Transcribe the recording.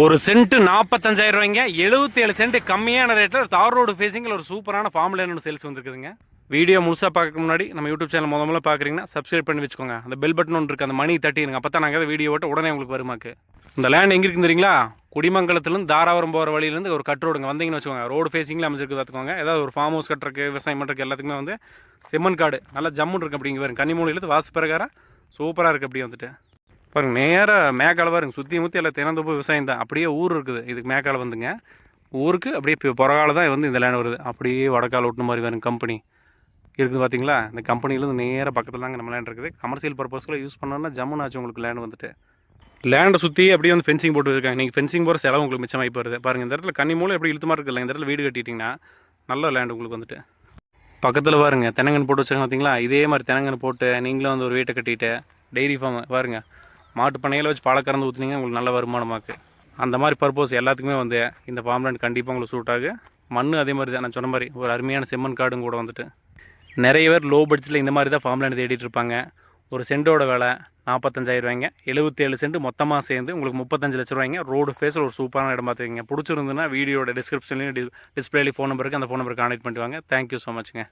ஒரு சென்ட் நாற்பத்தஞ்சாயிரம் ரூபாய்ங்க. எழுபத்தேழு சென்ட் கம்மியான ரேட்டில் தார் ரோடு ஃபேஸிங்கில் ஒரு சூப்பரான ஃபார்மில் லேண்ட் சேல்ஸ் வந்துருக்குதுங்க. வீடியோ முழுசாக பார்க்க முன்னாடி நம்ம யூடியூப் சேனல் முத முதல்ல பார்க்குறீங்கன்னா சப்ஸ்கிரைப் பண்ணி வச்சுக்கோங்க. அந்த பெல் பட்டன் ஒன்று இருக்குது அந்த மணி தட்டிடுங்க அப்போ தான் நாங்கள் வீடியோ ஓட்ட உடனே உங்களுக்கு வருமாக்கு இந்த லேண்ட் எங்கே இருக்குன்னு தெரியுங்களா? குடிமங்கலத்துலேருந்து தாராபுரம் போகிற வழியிலேருந்து ஒரு கட் ரோடுங்க வந்தீங்கன்னு வச்சுக்கோங்க. ரோடு ஃபேஸிங்கில் அமைச்சிருக்கு பார்த்துக்கோங்க. ஏதாவது ஒரு ஃபார்ம் ஹவுஸ் கட்டுறக்கு விவசாயம் பண்ணுறதுக்கு எல்லாத்துக்குமே வந்து செம்மன் காடு. நல்லா ஜம்முன் இருக்கு அப்படிங்க பாருங்க. கன்னிமூலையிலேருந்து வாசு பிரகாரம் சூப்பராக இருக்குது அப்படி வந்துட்டு. பாருங்க நேராக மேக்கால பாருங்க சுற்றி முற்றி எல்லாம் தினந்தோப்பு விவசாயம் தான். அப்படியே ஊர் இருக்குது. இதுக்கு மேக்கால வந்துங்க. ஊருக்கு அப்படியே இப்போ புறகால தான் வந்து இந்த லேண்ட் வருது. அப்படியே வடக்கால் ஓட்டுன மாதிரி வேறு கம்பெனி இருக்குது பார்த்தீங்களா இந்த கம்பெனிலேருந்து நேராக பக்கத்தில் தாங்க நம்ம லேண்ட் இருக்குது. கமர்ஷியல் பர்பஸ்க்குள்ள யூஸ் பண்ணோன்னா ஜம்முன்னு ஆச்சு உங்களுக்கு லேண்ட் வந்துட்டு. லேண்டை சுற்றி அப்படியே வந்து ஃபென்சிங் போட்டு இருக்காங்க. நீங்கள் ஃபென்சிங் போகிற செலவு உங்களுக்கு மிச்சமாகி போகிறது பாருங்கள் இந்த இடத்துல கன்னி மூலம் எப்படி இழுத்துமா இருக்குல்ல இந்த இடத்துல வீடு கட்டிட்டிங்கன்னா நல்ல லேண்ட் உங்களுக்கு வந்துட்டு. பக்கத்தில் பாருங்க தென்னங்கன்று போட்டு வச்சுருக்காங்க பார்த்தீங்களா இதே மாதிரி தென்னங்கன்று போட்டு நீங்களும் வந்து ஒரு வீட்டை கட்டிட்டு டெய்ரி ஃபார்ம் பாருங்கள் மாட்டு பண்ணையில் வச்சு பாலை கறந்து ஊற்றுனீங்க உங்களுக்கு நல்ல வருமானமாக்கு. அந்த மாதிரி பர்பஸ் எல்லாத்துக்குமே வந்து இந்த ஃபார்ம் லேண்ட் கண்டிப்பாக உங்களுக்கு சூட் ஆகு. மண் அதே மாதிரி தான் நான் சொன்ன மாதிரி ஒரு அருமையான செம்மண் காடும் கூட வந்துட்டு. நிறைய பேர் லோ பட்ஜெட்டில் இந்த மாதிரி தான் ஃபார்ம்லேண்ட் தேடிட்டு இருப்பாங்க. ஒரு சென்டோட விலை நாற்பத்தஞ்சாயிரம் ரூபாய்ங்க. எழுபத்தேழு சென்ட் மொத்தமாக சேர்ந்து உங்களுக்கு முப்பத்தஞ்சு லட்ச ரூபாய்ங்க. ரோடு ஃபேஸில் ஒரு சூப்பரான இடம் பார்த்துக்கிங்க. பிடிச்சிருந்துன்னா வீடியோட டிஸ்கிரிப்ஷன்லேயும் டிஸ்பிளேலேயும் ஃபோன் நம்பருக்கு அந்த ஃபோன் நம்பருக்கு கான்டெக்ட் பண்ணிட்டு வாங்க. Thank you so மச்ங்க